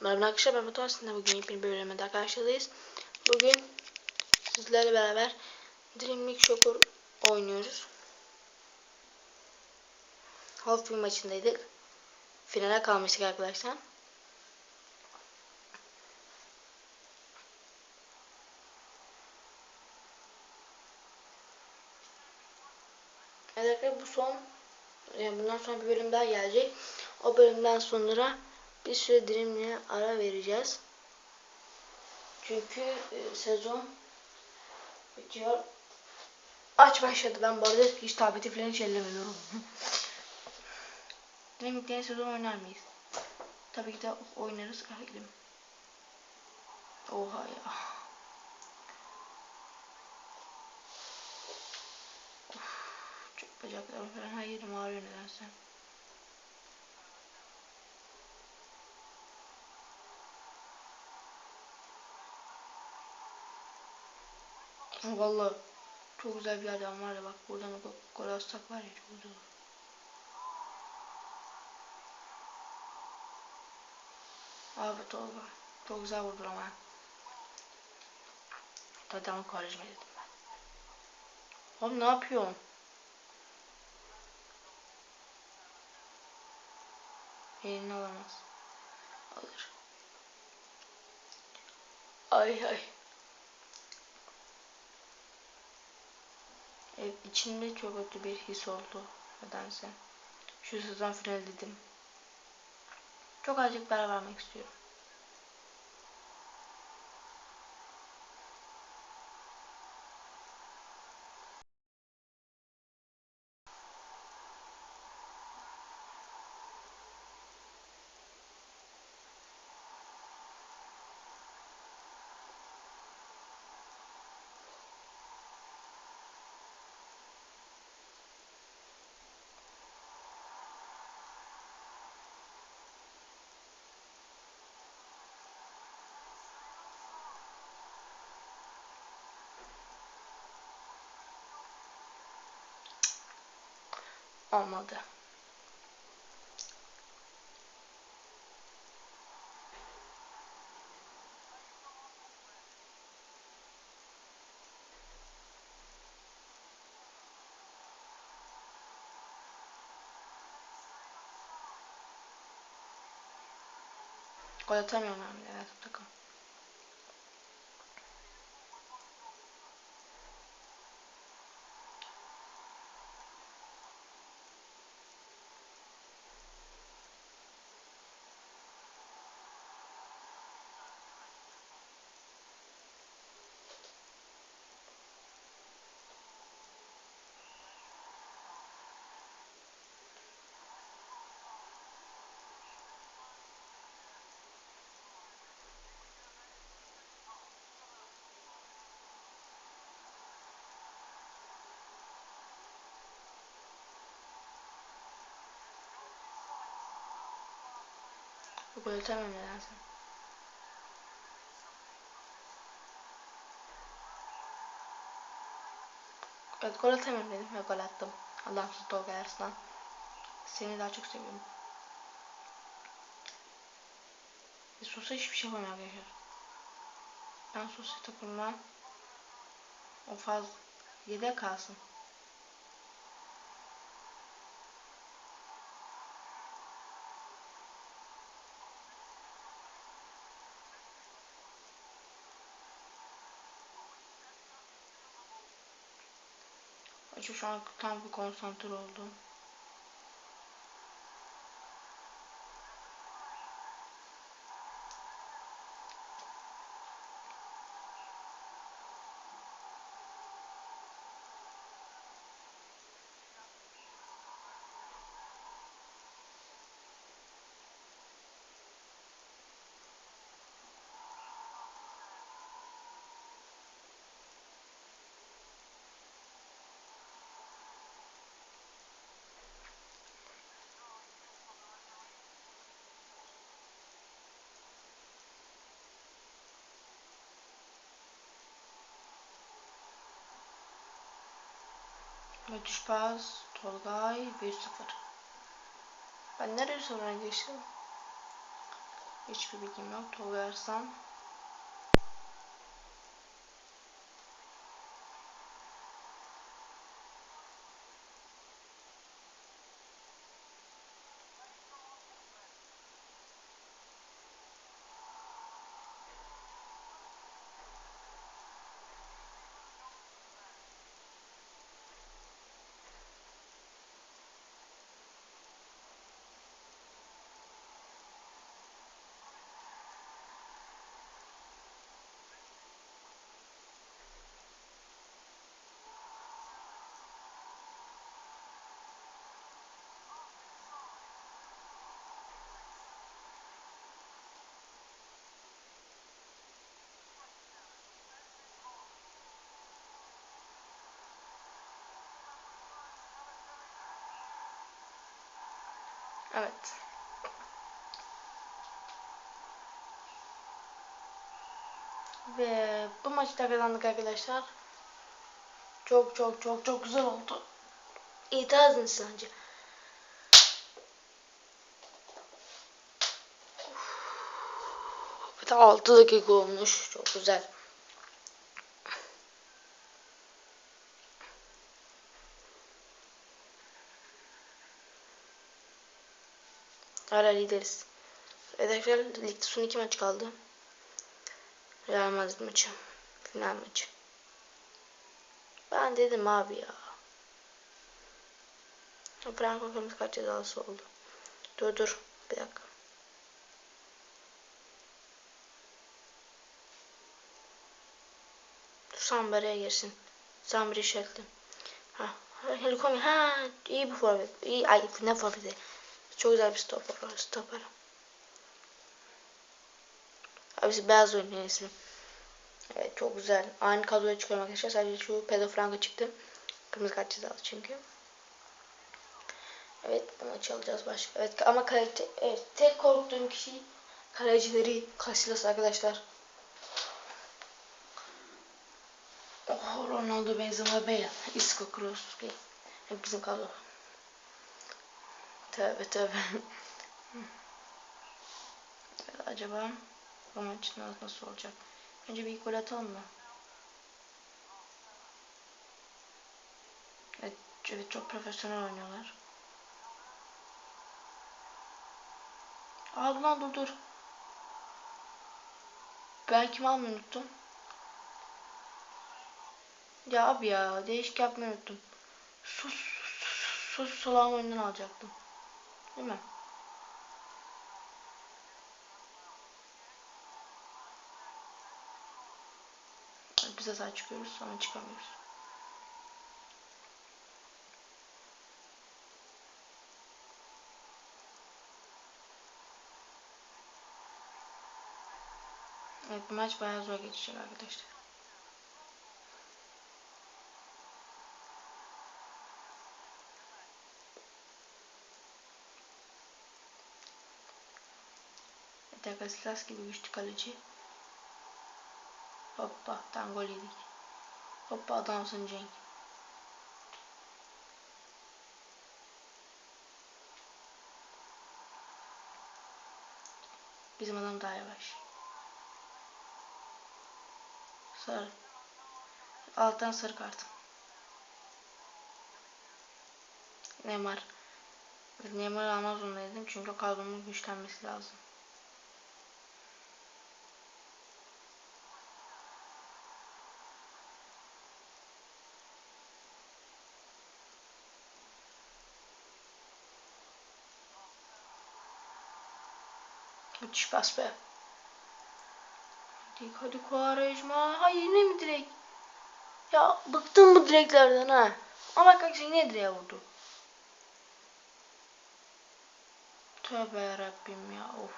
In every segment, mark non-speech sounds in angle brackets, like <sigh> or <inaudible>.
Merhaba arkadaşlar ben Batu aslında bugün yepyeni bir bölümde daha. Bugün sizlerle beraber Dream League Shocker oynuyoruz. Half bir maçındaydık. Finale kalmıştık arkadaşlar. Evet bu son yani bundan sonra bir bölüm daha gelecek. O bölümden sonra bir süre Dream'le ara vereceğiz. Çünkü e, sezon bitiyor. Aç başladı. Ben bu arada hiç tableti falan hiç ellemiyorum. Yeni <laughs> sezon oynar mıyız? Tabii ki de oynarız. Ah, gidelim. Oha ya. Of, çok bacaklarım falan her yerim ağrıyor nedense. Vallahi çok güzel bir yerden var ya bak buradan gol atsak var ya çok güzel. Abi Tolga çok güzel vurdun ama. Tabii ama karizma dedim ben. Oğlum ne yapıyorsun? Elini alamaz. Alır. Ay ay. Evet, içimde çok kötü bir his oldu nedense. Şu sezon final dedim. Çok azıcık para vermek istiyorum. Olmadı. Gol atamıyorum ben de evet, takım. Gol atamıyorum nedense. Evet gol atamıyorum dedim ve gol attım. Allah'ım siz Tolga Arslan. Seni daha çok seviyorum. E, Sosa hiçbir şey yapamıyor arkadaşlar. Ben Sosa takımla o fazla yedek kalsın. Açık şu an tam bir konsantre oldum. Müthiş pas. Tolgay 1-0. Ben nereye sonra geçtim? Hiçbir bilgim yok. Tolga Arslan. Evet. Ve bu maçı da kazandık arkadaşlar. Çok çok çok çok güzel oldu. İtiraz mı sence? Bir de 6 dakika olmuş. Çok güzel. Hala lideriz. Arkadaşlar ligde son iki maç kaldı. Real Madrid maçı. Final maçı. Ben dedim abi ya. Franco kırmızı kart cezası oldu. Dur dur. Bir dakika. Samber'e girsin. Samber'i işaretli. Ha. Helikon ha iyi bir forvet. İyi ay ne forveti. Çok güzel bir stoper. Stoper. Abisi beyaz oynuyor ismi. Evet çok güzel. Aynı kadroya çıkıyorum arkadaşlar. Sadece şu Pedro Franco çıktı. Kırmızı kart cezalı çünkü. Evet bu maçı alacağız başka. Evet ama kalite, evet, tek korktuğum kişi kalecileri Casillas arkadaşlar. Oh, Ronaldo Benzema Bale. Isco Kroos. Hep bizim kadro. Tövbe tövbe. Acaba bu maç nasıl olacak? Önce bir gol atalım mı? Evet, evet çok profesyonel oynuyorlar. Aa dur dur. Ben kim almayı unuttum. Ya abi ya değişik yapmayı unuttum. Sus sus sus salam oyundan alacaktım. Değil mi? Biz sağ çıkıyoruz sonra çıkamıyoruz. Evet bu maç bayağı zor geçecek arkadaşlar. Casillas gibi güçlü kaleci. Hoppa tam gol yedik. Hoppa adamsın Cenk. Bizim adam daha yavaş. Sarı. Alttan sarı kart. Neymar. Neymar almaz zorundaydım çünkü kadromun güçlenmesi lazım. Müthiş pas be. Hadi hadi Kuarejma. Hayır yine mi direkt? Ya bıktım bu direklerden ha. Ama bak yine direğe vurdu. Tövbe yarabbim ya of.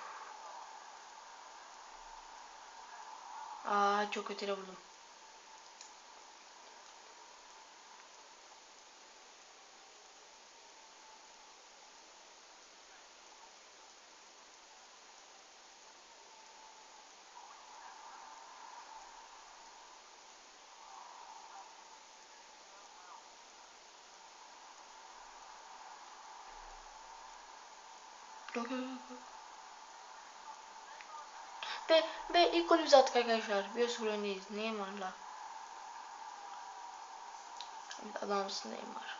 Aa çok kötü vurdum. Ve, ve ilk golümüzü attık arkadaşlar. 1-0 öndeyiz. Neymar'la. Adamsın Neymar.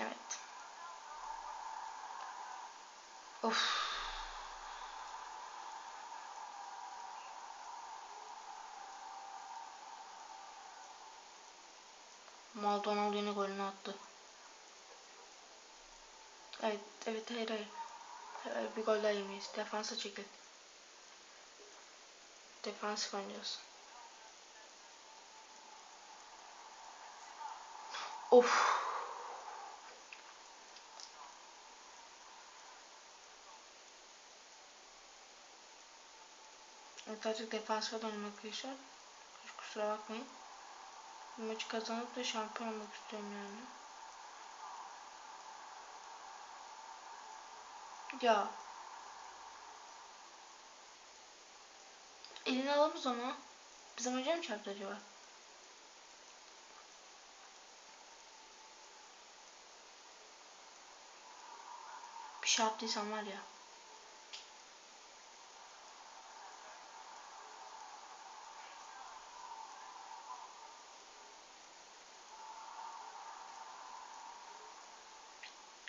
Evet. Of. Maldonado yine golünü attı. Evet, evet, hayır, hayır. Hayır, bir gol daha yemeyiz. Defansa çekil. Defans oynuyoruz. Of. Evet artık defans oynamak arkadaşlar. Hiç kusura bakmayın. Bu maçı kazanıp da şampiyon olmak istiyorum yani. Ya. Elini alamaz ama. Bizim hoca mı çarptı acaba? Bir şey yaptıysam var ya.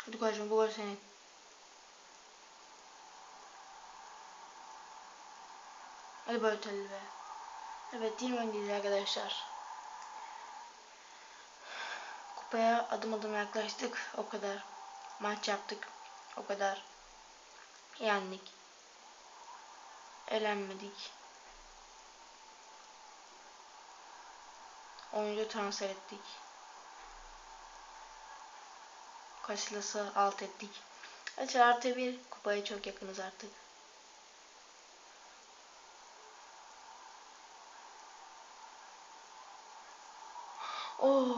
Hadi koçum bu gol senin. Hadi böyle be. Evet 20 öndeyiz arkadaşlar. Kupaya adım adım yaklaştık. O kadar. Maç yaptık. O kadar. Yendik. Elenmedik. Oyuncu transfer ettik. Casillas'ı alt ettik. Arkadaşlar artı bir kupaya çok yakınız artık. Oo.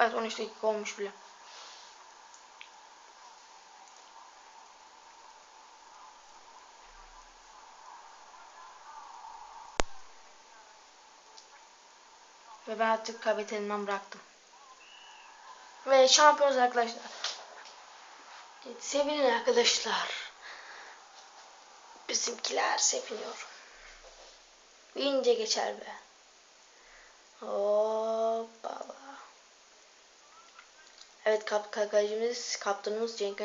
Evet 13 dakika olmuş bile. Ve ben artık kaybetmem bıraktım. Ve şampiyonuz arkadaşlar. Sevinin arkadaşlar. Bizimkiler seviniyor. İnce geçer be. Hoppala. Evet kap kakacımız, kaptanımız Cenk.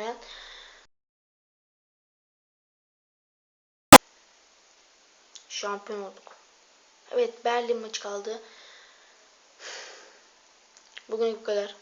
Şampiyon olduk. Evet Berlin maçı kaldı. Bugün bu kadar.